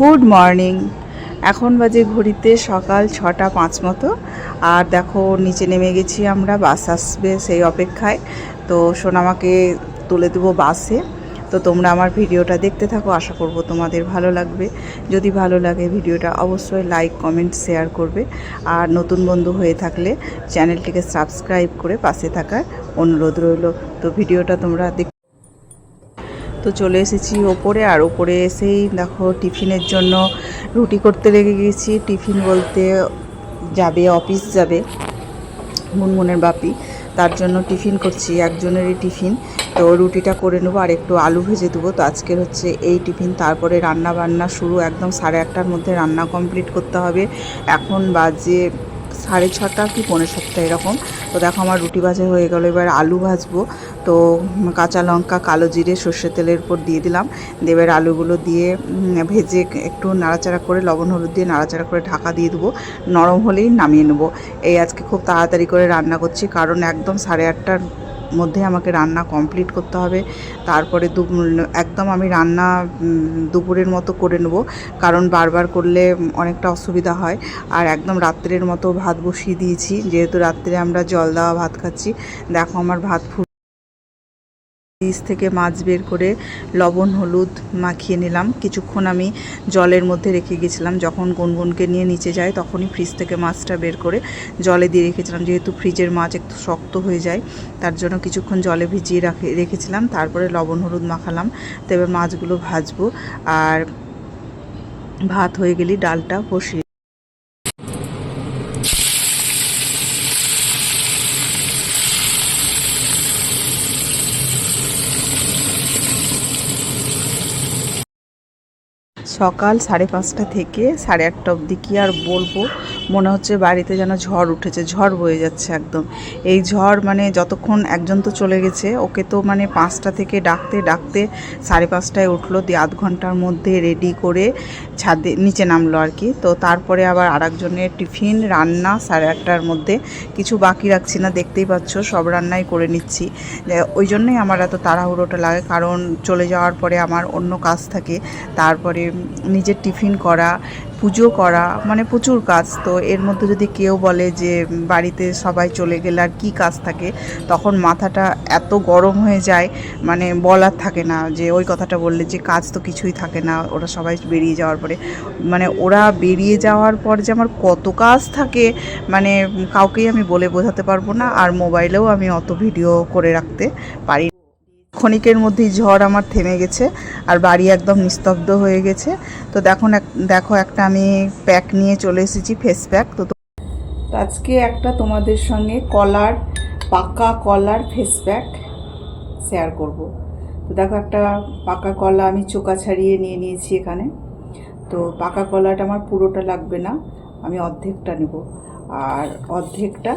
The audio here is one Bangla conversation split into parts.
Good morning. এখন বাজে ঘড়িতে সকাল ছটা পাঁচ মতো। আর দেখো, নিচে নেমে গেছি আমরা বাস আসবে সেই অপেক্ষায়। তো সোনামাকে তুলে দেবো বাসে। তো তোমরা আমার ভিডিওটা দেখতে থাকো, আশা করব তোমাদের ভালো লাগবে। যদি ভালো লাগে ভিডিওটা, অবশ্যই লাইক কমেন্ট শেয়ার করবে। আর নতুন বন্ধু হয়ে থাকলে চ্যানেলটিকে সাবস্ক্রাইব করে পাশে থাকার অনুরোধ রইল। তো ভিডিওটা তোমরা দেখ তো চলে এসেছি ওপরে, আর ওপরে এসেই দেখো টিফিনের জন্য রুটি করতে লেগে গেছি। টিফিন বলতে যাবে অফিস যাবে, মুনমুনের বাপি। তার জন্য টিফিন করছি, একজনেরই টিফিন। তো রুটিটা করে নেব আর একটু আলু ভেজে দেবো। তো আজকের হচ্ছে এই টিফিন। তারপরে রান্না বান্না শুরু একদম সাড়ে আটটার মধ্যে রান্না কমপ্লিট করতে হবে। এখন বাজে সাড়ে ছটা কি পৌনে সাতটা এরকম। তো দেখো আমার রুটি ভাজা হয়ে গেলো, এবার আলু ভাজবো। তো কাঁচা লঙ্কা, কালো জিরে, সর্ষে তেলের উপর দিয়ে দিলাম। দিয়ে এবার আলুগুলো দিয়ে ভেজে একটু নাড়াচাড়া করে লবণ, হলুদ দিয়ে নাড়াচাড়া করে ঢাকা দিয়ে দেবো। নরম হলেই নামিয়ে নেব। এই আজকে খুব তাড়াতাড়ি করে রান্না করছি, কারণ একদম সাড়ে আটটার মধ্যে আমাকে রান্না কমপ্লিট করতে হবে। তারপরে দু একদম আমি রান্না দুপুরের মতো করে নেব। কারণ বারবার করলে অনেকটা অসুবিধা হয়। আর একদম রাত্রের মতো ভাত বসিয়ে দিয়েছি। যেহেতু রাত্রে আমরা জল দেওয়া ভাত খাচ্ছি, দেখো আমার ভাত ফু ফ্রিজ থেকে মাছ বের করে লবণ, হলুদ মাখিয়ে নিলাম। কিছুক্ষণ আমি জলের মধ্যে রেখে গেছিলাম। যখন গুনগুনকে নিয়ে নিচে যায় তখনই ফ্রিজ থেকে মাছটা বের করে জলে দিয়ে রেখেছিলাম। যেহেতু ফ্রিজের মাছ একটু শক্ত হয়ে যায়, তার জন্য কিছুক্ষণ জলে ভিজিয়ে রাখে, রেখেছিলাম। তারপরে লবণ, হলুদ মাখালাম। তো এবার মাছগুলো ভাজবো। আর ভাত হয়ে গেলেই ডালটা বসিয়ে সকাল সাড়ে পাঁচটা থেকে সাড়ে আটটা অবধি কি আর বলব? মনে হচ্ছে বাড়িতে যেন ঝড় উঠেছে, ঝড় বয়ে যাচ্ছে একদম। এই ঝড় মানে যতক্ষণ একজন তো চলে গেছে, ওকে তো মানে পাঁচটা থেকে ডাকতে ডাকতে সাড়ে পাঁচটায় উঠল, দিয়ে আধ ঘণ্টার মধ্যে রেডি করে ছাদে নিচে নামলো আর কি। তো তারপরে আবার আরেকজনের টিফিন, রান্না, সাড়ে আটটার মধ্যে কিছু বাকি রাখছি না, দেখতেই পাচ্ছ, সব রান্নাই করে নিচ্ছি। ওই জন্যই আমার এত তাড়াহুড়োটা লাগে, কারণ চলে যাওয়ার পরে আমার অন্য কাজ থাকে, তারপরে নিজের টিফিন করা পুজো করা মানে প্রচুর কাজ তো এর মধ্যে যদি কেউ বলে যে, বাড়িতে সবাই চলে গেলে আর কী কাজ থাকে, তখন মাথাটা এত গরম হয়ে যায় মানে বলার থাকে না যে ওই কথাটা বললে যে, কাজ তো কিছুই থাকে না, ওরা সবাই বেরিয়ে যাওয়ার পরে মানে ওরা বেরিয়ে যাওয়ার পর যে আমার কত কাজ থাকে মানে কাউকেই আমি বলে বোঝাতে পারব না, আর মোবাইলেও আমি অত ভিডিও করে রাখতে পারি। ক্ষণিকের মধ্যেই ঝড় আমার থেমে গেছে আর বাড়ি একদম নিস্তব্ধ হয়ে গেছে। তো দেখো দেখো একটা আমি প্যাক নিয়ে চলে এসেছি ফেস প্যাক তো তো আজকে একটা তোমাদের সঙ্গে কলার, পাকা কলার ফেস প্যাক শেয়ার করব। তো দেখো একটা পাকা কলা আমি চোকা ছাড়িয়ে নিয়ে নিয়েছি এখানে। তো পাকা কলাটা আমার পুরোটা লাগবে না, আমি অর্ধেকটা নেব। আর অর্ধেকটা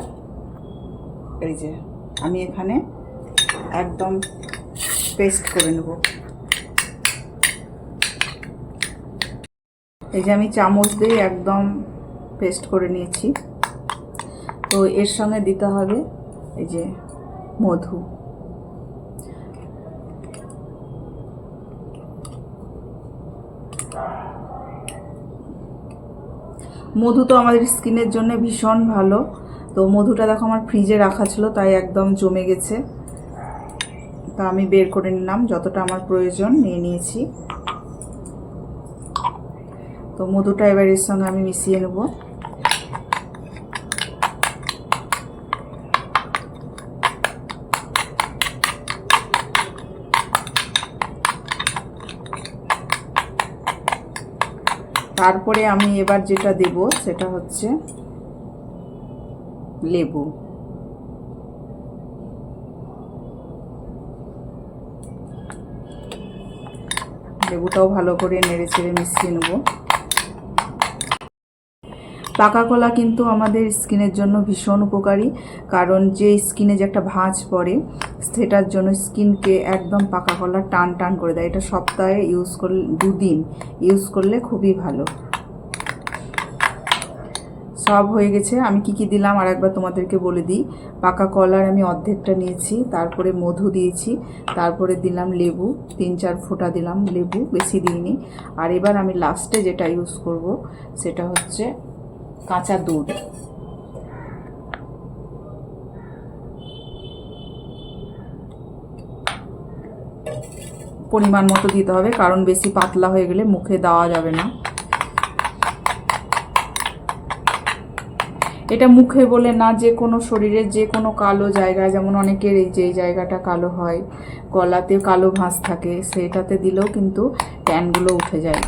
এই যে, আমি এখানে একদম পেস্ট করে নেব। এই যে আমি চামচ দিয়ে একদম পেস্ট করে নিয়েছি। তো এর সঙ্গে দিতে হবে এই যে মধু। মধু তো আমাদের স্কিনের জন্য ভীষণ ভালো। তো মধুটা দেখো আমার ফ্রিজে রাখা ছিল, তাই একদম জমে গেছে। তা আমি বের করে নিলাম, যতটা আমার প্রয়োজন নিয়ে নিয়েছি। তো মধুটা এবার এর সঙ্গে আমি মিশিয়ে নেব। তারপরে আমি এবার যেটা দেব, সেটা হচ্ছে লেবু। লেবুটাও ভালো করে নেড়ে চেড়ে মিশিয়ে নেব। পাকা কলা কিন্তু আমাদের স্কিনের জন্য ভীষণ উপকারী, কারণ যে স্কিনে যে একটা ভাঁজ পড়ে, সেটার জন্য স্কিনকে একদম পাকা কলা টান টান করে দেয়। এটা সপ্তাহে ইউজ করলে, দুদিন ইউজ করলে খুবই ভালো। সব হয়ে গেছে। আমি কি কি দিলাম আর একবার তোমাদেরকে বলে দিই। পাকা কলার আমি অর্ধেকটা নিয়েছি, তারপরে মধু দিয়েছি, তারপরে দিলাম লেবু, তিন চার ফোঁটা দিলাম লেবু, বেশি দিইনি। আর এবার আমি লাস্টে যেটা ইউজ করব, সেটা হচ্ছে কাঁচা দুধ। পরিমাণ মতো দিতে হবে, কারণ বেশি পাতলা হয়ে গেলে মুখে দেওয়া যাবে না। এটা মুখে বলে না যে কোনো শরীরের যে কোনো কালো জায়গায় যেমন অনেকের এই যে জায়গাটা কালো হয়, গলাতে কালো ভাঁজ থাকে, সেটাতে দিলেও কিন্তু ট্যানগুলো উঠে যায়।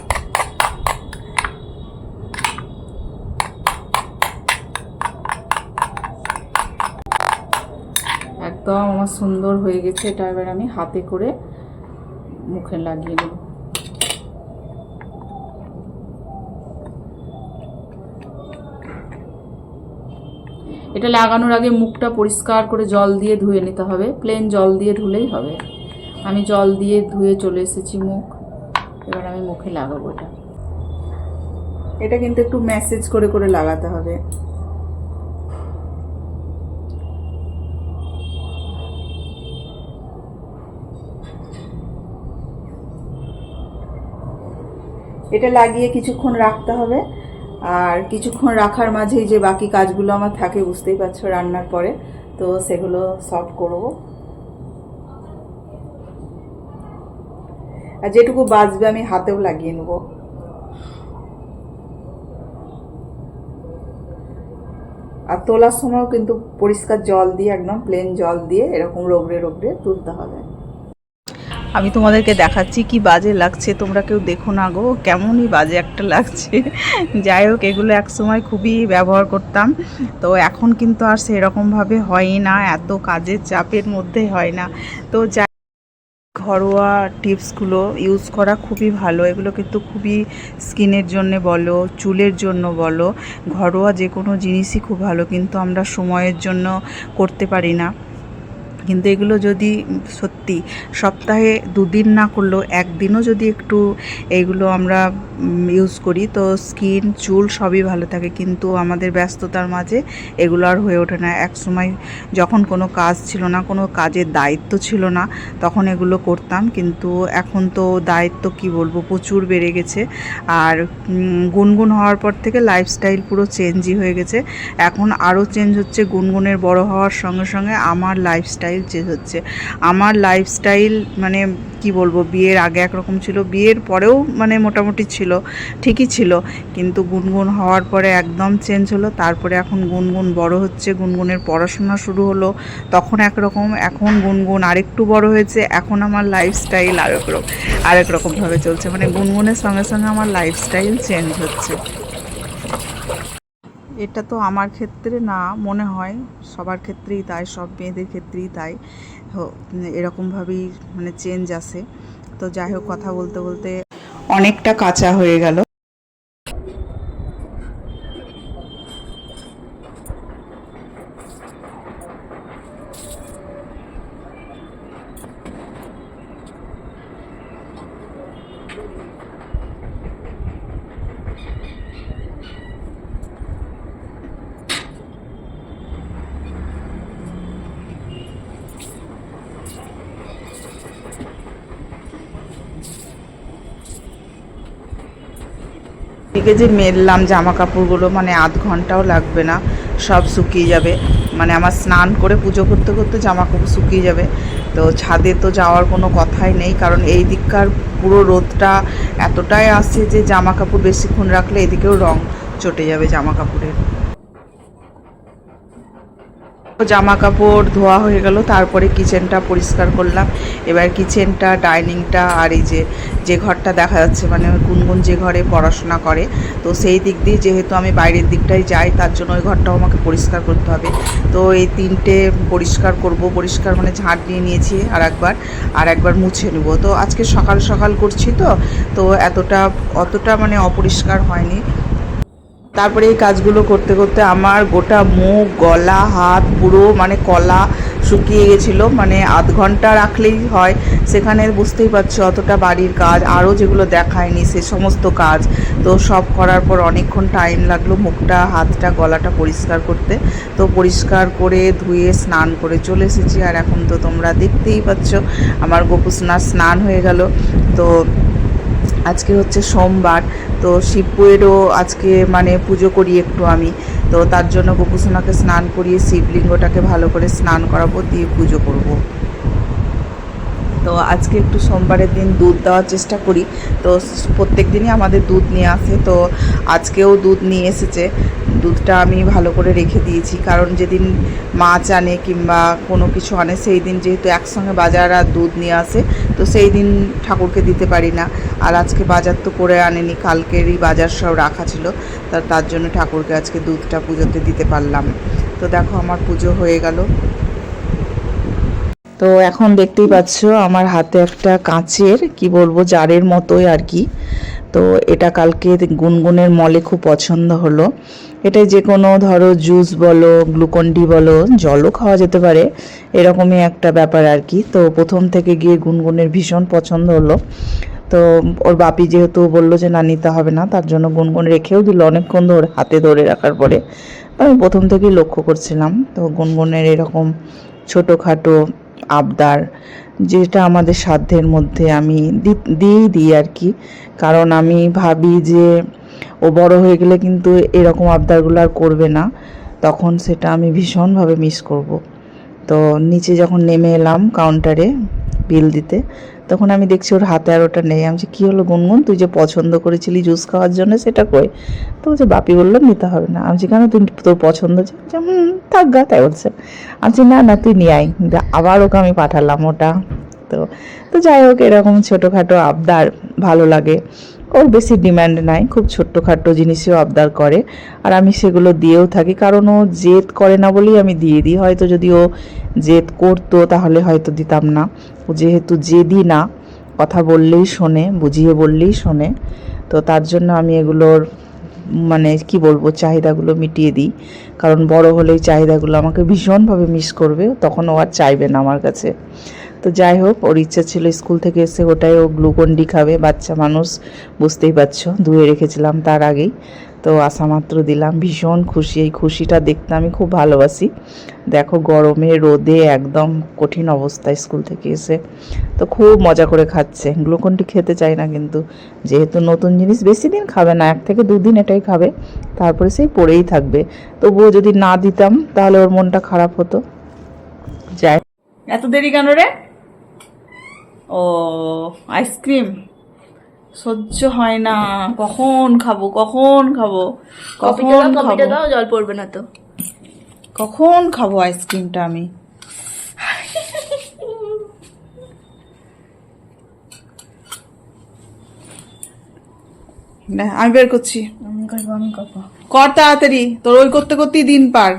একদম আমার সুন্দর হয়ে গেছে, এটা এবার আমি হাতে করে মুখে লাগিয়ে দেব। এটা লাগানোর আগে মুখটা পরিষ্কার করে জল দিয়ে ধুয়ে নিতে হবে। প্লেন জল দিয়ে ধুলেই হবে। আমি জল দিয়ে ধুয়ে চলে এসেছি মুখ। এবার আমি মুখে লাগাবো এটা। এটা কিন্তু একটু ম্যাসেজ করে করে লাগাতে হবে। এটা লাগিয়ে কিছুক্ষণ রাখতে হবে। আর কিছুক্ষণ রাখার মাঝেই যে বাকি কাজগুলো আমার থাকে, বুঝতেই পারছ রান্নার পরে। তো সেগুলো সব করব। আর যেটুকু বাঁচবে আমি হাতেও লাগিয়ে নেব। আর তোলার সময়ও কিন্তু পরিষ্কার জল দিয়ে, একদম প্লেন জল দিয়ে, এরকম রোগড়ে রোগড়ে তুলতে হবে। আমি তোমাদেরকে দেখাচ্ছি কি বাজে লাগছে, তোমরা কেউ দেখো না গো, কেমনই বাজে একটা লাগছে। যাই হোক, এগুলো একসময় খুবই ব্যবহার করতাম, তো এখন কিন্তু আর সেরকমভাবে হয় না, এত কাজের চাপের মধ্যে হয় না। তো যাই ঘরোয়া টিপসগুলো ইউজ করা খুবই ভালো, এগুলো কিন্তু খুবই স্কিনের জন্য বলো, চুলের জন্য বলো, ঘরোয়া যে কোনো জিনিসই খুব ভালো, কিন্তু আমরা সময়ের জন্য করতে পারি না। কিন্তু এগুলো যদি সত্যি সপ্তাহে দুদিন না করলেও একদিনও যদি একটু এগুলো আমরা ইউজ করি, তো স্কিন চুল সবই ভালো থাকে। কিন্তু আমাদের ব্যস্ততার মাঝে এগুলো আর হয়ে ওঠে না। এক সময় যখন কোনো কাজ ছিল না, কোনো কাজের দায়িত্ব ছিল না, তখন এগুলো করতাম। কিন্তু এখন তো দায়িত্ব কি বলব? প্রচুর বেড়ে গেছে। আর গুনগুন হওয়ার পর থেকে লাইফস্টাইল পুরো চেঞ্জই হয়ে গেছে। এখন আরও চেঞ্জ হচ্ছে। গুনগুনের বড় হওয়ার সঙ্গে সঙ্গে আমার লাইফস্টাইল চেঞ্জ হচ্ছে। আমার লাইফস্টাইল মানে কি বলব, বিয়ের আগে একরকম ছিল, বিয়ের পরেও মানে মোটামুটি ছিল, ঠিকই ছিল। কিন্তু গুনগুন হওয়ার পরে একদম চেঞ্জ হলো, তারপরে এখন গুনগুন বড় হচ্ছে, গুনগুনের পড়াশোনা শুরু হলো, তখন একরকম, এখন গুনগুন আরেকটু বড় হয়েছে, এখন আমার লাইফস্টাইল আরেক রকম, আরেক রকমভাবে চলছে। মানে গুনগুনের সঙ্গে সঙ্গে আমার লাইফস্টাইল চেঞ্জ হচ্ছে। এটা তো আমার ক্ষেত্রে না, মনে হয় সবার ক্ষেত্রেই তাই, সব মেয়েদের ক্ষেত্রেই তাই। এরকমভাবেই মানে চেঞ্জ আসে তো যাই হোক, কথা বলতে বলতে অনেকটা কাঁচা হয়ে গেল। এদিকে যে মেললাম জামা কাপড়গুলো মানে আধ ঘন্টাও লাগবে না, সব শুকিয়ে যাবে। মানে আমার স্নান করে পুজো করতে করতে জামা কাপড় শুকিয়ে যাবে। তো ছাদে তো যাওয়ার কোনো কথাই নেই, কারণ এই দিককার পুরো রোদটা এতটাই আসছে যে জামা কাপড় বেশিক্ষণ রাখলে এদিকেও রং চটে যাবে জামা কাপড়ের জামা কাপড় ধোয়া হয়ে গেল, তারপরে কিচেনটা পরিষ্কার করলাম। এবার কিচেনটা ডাইনিংটা আর এই যে যে ঘরটা দেখা যাচ্ছে মানে গুনগুন যে ঘরে পড়াশোনা করে, তো সেই দিক দিয়ে যেহেতু আমি বাইরের দিকটাই যাই, তার জন্য ওই ঘরটাও আমাকে পরিষ্কার করতে হবে। তো এই তিনটে পরিষ্কার করব, পরিষ্কার মানে ঝাঁট নিয়ে নিয়েছি আর একবার আর একবার মুছে নেব। তো আজকে সকাল সকাল করছি তো তো এতটা, অতটা মানে অপরিষ্কার হয়নি। তারপরে এই কাজগুলো করতে করতে আমার গোটা মুখ, গলা, হাত পুরো মানে কলা শুকিয়ে গেছিল। মানে আধ ঘণ্টা রাখলেই হয়। সেখানে বুঝতেই পারছ অতটা বাড়ির কাজ, আরও যেগুলো দেখায়নি সে সমস্ত কাজ। তো সব করার পর অনেকক্ষণ টাইম লাগল মুখটা, হাতটা, গলাটা পরিষ্কার করতে। তো পরিষ্কার করে ধুয়ে স্নান করে চলে এসেছি। আর এখন তো তোমরা দেখতেই পাচ্ছ, আমার গোপুসনার স্নান হয়ে গেল। তো আজকে হচ্ছে সোমবার, তো শিবপুরেরও আজকে মানে পুজো করি একটু আমি তো তার জন্য গোপুসোনাকে স্নান করিয়ে শিবলিঙ্গটাকে ভালো করে স্নান করাবো, দিয়ে পুজো করব। তো আজকে একটু সোমবারের দিন দুধ দেওয়ার চেষ্টা করি। তো প্রত্যেক দিনই আমাদের দুধ নিয়ে আসে। তো আজকেও দুধ নিয়ে এসেছে। দুধটা আমি ভালো করে রেখে দিয়েছি। কারণ যেদিন মাছ আনে কিংবা কোনো কিছু আনে, সেই দিন যেহেতু একসঙ্গে বাজার আর দুধ নিয়ে আসে, তো সেই দিন ঠাকুরকে দিতে পারি না। আর আজকে বাজার তো করে আনেনি, কালকেরই বাজার সব রাখা ছিল। তা তার জন্য ঠাকুরকে আজকে দুধটা পুজোতে দিতে পারলাম। তো দেখো আমার পুজো হয়ে গেল। তো এখন দেখতেই পাচ্ছ আমার হাতে একটা কাঁচের কি বলব জারের মতোই আর কি। তো এটা কালকে গুনগুনের মলে খুব পছন্দ হলো। এটা যে কোনো ধরো জুস বলো গ্লুকন্ডি বলো জলও খাওয়া যেতে পারে এরকমই একটা ব্যাপার আর কি। তো প্রথম থেকে গিয়ে গুনগুনের ভীষণ পছন্দ হলো। তো ওর বাপি যেহেতু বলল যে না নিতে হবে না তার জন্য গুনগুন রেখেও দিল অনেকক্ষণ ধরে হাতে ধরে রাখার পরে। আমি প্রথম থেকেই লক্ষ্য করছিলাম। তো গুনগুনের এরকম ছোটোখাটো আবদার, যেটা আমাদের সাধ্যের মধ্যে আমি দিয়েই দিই আর কি। কারণ আমি ভাবি যে ও বড় হয়ে গেলে কিন্তু এরকম আবদারগুলো আর করবে না। তখন সেটা আমি ভীষণভাবে মিস করব। তো নিচে যখন নেমে এলাম কাউন্টারে বিল দিতে তখন আমি দেখছি ওর হাতে আর ওটা নেই। আমি কি হলো গুনগুন? তুই যে পছন্দ করেছিলি জুস খাওয়ার জন্য সেটা কই? তো বলছে, বাপি বলল নিতে হবে না। আমি কেন তুই তোর পছন্দ হচ্ছে? হুম, থাক গা, তাই বলছে। আমি না না, তুই নিয়ে আয়। আবার ওকে আমি পাঠালাম ওটা। তো তো যাই হোক, এরকম ছোটোখাটো আবদার ভালো লাগে। ওর বেশি ডিম্যান্ড নাই, খুব ছোট্টখাটো জিনিসেও আবদার করে। আর আমি সেগুলো দিয়েও থাকি, কারণ ও জেদ করে না বলেই আমি দিয়ে দিই। হয়তো যদি ও জেদ করতো, তাহলে হয়তো দিতাম না। ও যেহেতু জেদি না, কথা বললেই শোনে, বুঝিয়ে বললেই শোনে। তো তার জন্য আমি এগুলোর মানে কি বলব, চাহিদাগুলো মিটিয়ে দিই। কারণ বড় হলেই চাহিদাগুলো আমাকে ভীষণভাবে মিস করবে, তখন ও আর চাইবে না আমার কাছে। তো যাই হোক, ওর ইচ্ছা ছিল স্কুল থেকে এসে ওটাই ও গ্লুকন্ডি খাবে, বাচ্চা মানুষ, বুঝতেই পারছ, ধুয়ে রেখেছিলাম তার আগেই। তো আসা মাত্র দিলাম, ভীষণ খুশি, এই খুশিটা দেখতে আমি খুব ভালোবাসি। দেখো, গরমে, রোদে একদম কঠিন অবস্থায় স্কুল থেকে এসে। তো খুব মজা করে খাচ্ছে, গ্লুকন্ডি খেতে চাই না কিন্তু, যেহেতু নতুন জিনিস বেশি দিন খাবে না, এক থেকে দুদিন এটাই খাবে, তারপরে সেই পড়েই থাকবে। তবুও যদি না দিতাম, তাহলে ওর মনটা খারাপ হতো। যাই এত দেরি কেন রে? ও আইসক্রিম সহ্য হয় না। কখন খাব? কখন খাব? কখন খাব? জল পড়বে না তো। কখন খাব আইসক্রিমটা আমি? না, আমি বের করছি। কর তাড়াতাড়ি তোর ওই করতে করতেই দিন পার।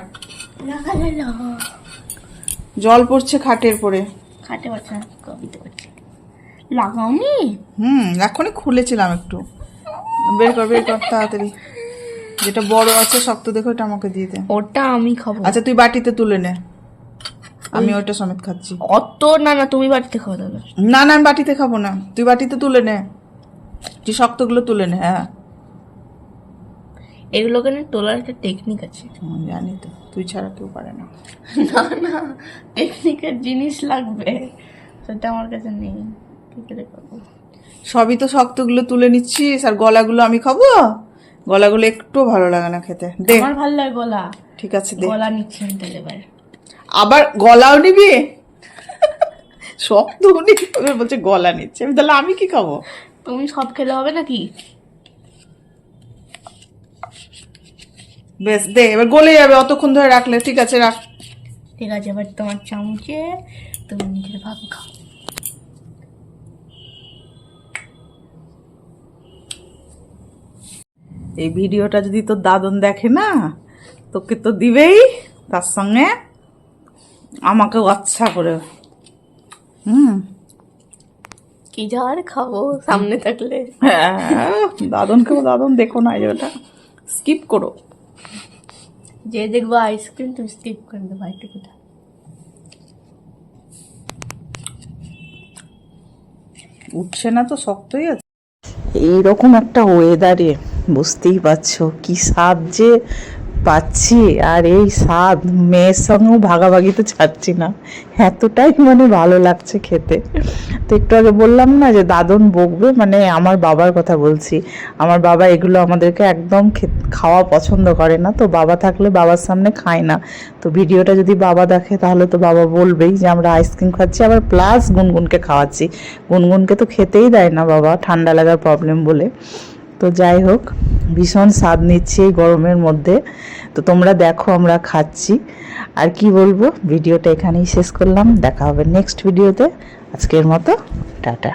জল পড়ছে খাটের পরে। খাটে পারছে না লাগাওনি? হুম এখনই খুলেছিলাম একটু। বের কর বের কর তাড়াতাড়ি। যেটা বড় আছে শক্ত দেখে ওটা আমাকে দিয়ে দে। ওটা আমি খাব। আচ্ছা তুই বাটিতে তুলে নে। আমি ওটা সমেত খাচ্ছি। অত না না তুমি বাটিতে খাওয়া দাও না না আমি বাটিতে খাব না। তুই বাটিতে তুলে নে। তুই শক্তগুলো তুলে নে হ্যাঁ। এগুলোকে না তোলার একটা টেকনিক আছে। জানি তো। তুই ছাড়া কেউ পারে না। না না টেকনিকের জিনিস লাগবে। সেটা আমার কাছে নেই। করে সবই তো শক্তগুলো তুলে নিচ্ছিস আর গলাগুলো আমি খাব? গলাগুলো একটু ভালো লাগে না খেতে। দে। আমার ভালো লাগে গলা। ঠিক আছে দে। গলা নিচ্ছি আমি তাহলে এবার। আবার গলাও নিবি? শক্ত এবার বলছে গলা নিচ্ছে আমি তাহলে আমি কি খাব? তুমি সব খেলে হবে নাকি? বেশ দে এবার গলে যাবে অতক্ষণ ধরে রাখলে। ঠিক আছে রাখ। ঠিক আছে এবার তোমার চামচে তুমি নিজের ভাগ খাও। এই ভিডিওটা যদি তোর দাদন দেখে না তোকে তো দিবেই তার সঙ্গে আমাকে আচ্ছা করে। হুম। কি যার খাব সামনে থাকলে? হ্যাঁ, দাদনকে দাদন দেখো না এটা স্কিপ করো। যে দেখব আইসক্রিম তুমি স্কিপ করে দেবো একটুকুটা উঠছে না তো শক্তই আছে। এইরকম একটা ওয়েদারে বুঝতেই পারছ কি স্বাদ যে পাচ্ছি। আর এই স্বাদ মেয়ের সঙ্গেও ভাগাভাগি তো ছাড়ছি না। এতটাই মানে ভালো লাগছে খেতে। তো একটু আগে বললাম না যে দাদন বকবে? মানে আমার বাবার কথা বলছি। আমার বাবা এগুলো আমাদেরকে একদম খাওয়া পছন্দ করে না। তো বাবা থাকলে বাবার সামনে খায় না। তো ভিডিওটা যদি বাবা দেখে তাহলে তো বাবা বলবেই যে আমরা আইসক্রিম খাচ্ছি, আবার প্লাস গুনগুনকে খাওয়াচ্ছি। গুনগুনকে তো খেতেই দেয় না বাবা, ঠান্ডা লাগার প্রবলেম বলে। তো যাই হোক, ভীষণ স্বাদ নিচ্ছি এই গরমের মধ্যে। তো তোমরা দেখো, আমরা খাচ্ছি। আর কি বলব, ভিডিওটা এখানেই শেষ করলাম। দেখা হবে নেক্সট ভিডিওতে আজকের মতো, টাটা।